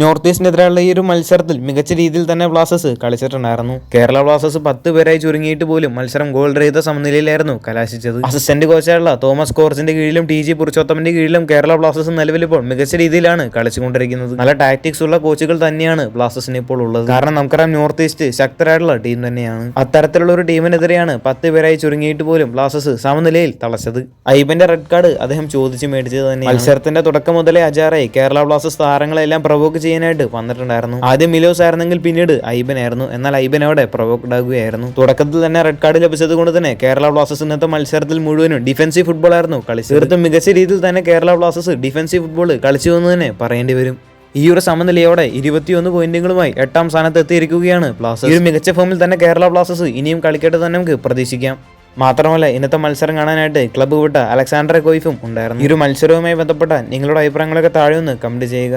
North ഈസ്റ്റിനെതിരെയുള്ള ഈ ഒരു മത്സരത്തിൽ മികച്ച രീതിയിൽ തന്നെ ബ്ലാസ്റ്റേഴ്സ് കളിച്ചിട്ടുണ്ടായിരുന്നു. കേരള ബ്ലാസ്റ്റേഴ്സ് പത്ത് പേരായി ചുരുങ്ങിയിട്ട് പോലും മത്സരം ഗോൾ രഹിത സമനിലയിലായിരുന്നു കലാശിച്ചത്. അസിസ്റ്റന്റ് കോച്ചായുള്ള തോമസ് കോർസിന്റെ കീഴിലും ടി ജി പുരുഷോത്തമന്റെ കീഴിലും കേരള ബ്ലാസ്റ്റേഴ്സ് നിലവിലിപ്പോൾ മികച്ച രീതിയിലാണ് കളിച്ചുകൊണ്ടിരിക്കുന്നത്. നല്ല ടാക്ടിക്സ് ഉള്ള കോച്ചുകൾ തന്നെയാണ് ബ്ലാസ്റ്റേഴ്സിന് ഇപ്പോൾ ഉള്ളത്. കാരണം നമുക്കറിയാം നോർത്ത് ഈസ്റ്റ് ശക്തരായിട്ടുള്ള ടീം തന്നെയാണ്. അത്തരത്തിലുള്ള ഒരു ടീമിനെതിരെയാണ് പത്ത് പേരായി ചുരുങ്ങിയിട്ട് പോലും ബ്ലാസ്റ്റേഴ്സ് സമനിലയിൽ തളച്ചത്. ഐബന്റെ റെഡ് കാർഡ് അദ്ദേഹം ചോദിച്ചു മേടിച്ചത് തന്നെ മത്സരത്തിന്റെ തുടക്കം മുതലേ അജാറായി കേരള ബ്ലാസ്റ്റേഴ്സ് താരങ്ങളെല്ലാം പ്രൊവോക്ക് ചെയ്യാനായിട്ട് വന്നിട്ടുണ്ടായിരുന്നു. ആദ്യം മിലോസ് ആയിരുന്നെങ്കിൽ പിന്നീട് ഐബൻ ആയിരുന്നു എന്നാൽ ഐബൻ അവിടെ പ്രൊവോക്ഡ് ആകുകയായിരുന്നു തുടക്കത്തിൽ തന്നെ റെഡ് കാർഡ് ലഭിച്ചത് കൊണ്ട് തന്നെ കേരള ബ്ലാസ്റ്റേഴ്സ് ഇന്നത്തെ മത്സരത്തിൽ മുഴുവനും ഡിഫൻസീവ് ഫുട്ബോൾ ആയിരുന്നു കളിച്ചത്. തീർത്തും മികച്ച രീതിയിൽ തന്നെ കേരള ബ്ലാസ്റ്റേഴ്സ് ഡിഫൻസീവ് ഫുട്ബോൾ കളിച്ചു എന്ന് തന്നെ പറയേണ്ടി വരും. ഈ ഒരു സമനിലയോടെ ഇരുപത്തിയൊന്ന് പോയിന്റുകളുമായി എട്ടാം സ്ഥാനത്ത് എത്തിയിരിക്കുകയാണ് ബ്ലാസ്റ്റേഴ്സ്. ഒരു മികച്ച ഫോമിൽ തന്നെ കേരള ബ്ലാസ്റ്റേഴ്സ് ഇനിയും കളിക്കട്ടെ തന്നെ നമുക്ക് പ്രതീക്ഷിക്കാം. മാത്രമല്ല ഇന്നത്തെ മത്സരം കാണാനായിട്ട് ക്ലബ്ബ് വിട്ട അലക്സാണ്ടർ കോയിഫും ഉണ്ടായിരുന്നു. ഈ ഒരു മത്സരവുമായി ബന്ധപ്പെട്ട നിങ്ങളുടെ അഭിപ്രായങ്ങളൊക്കെ താഴെ ഒന്ന് കമന്റ് ചെയ്യുക.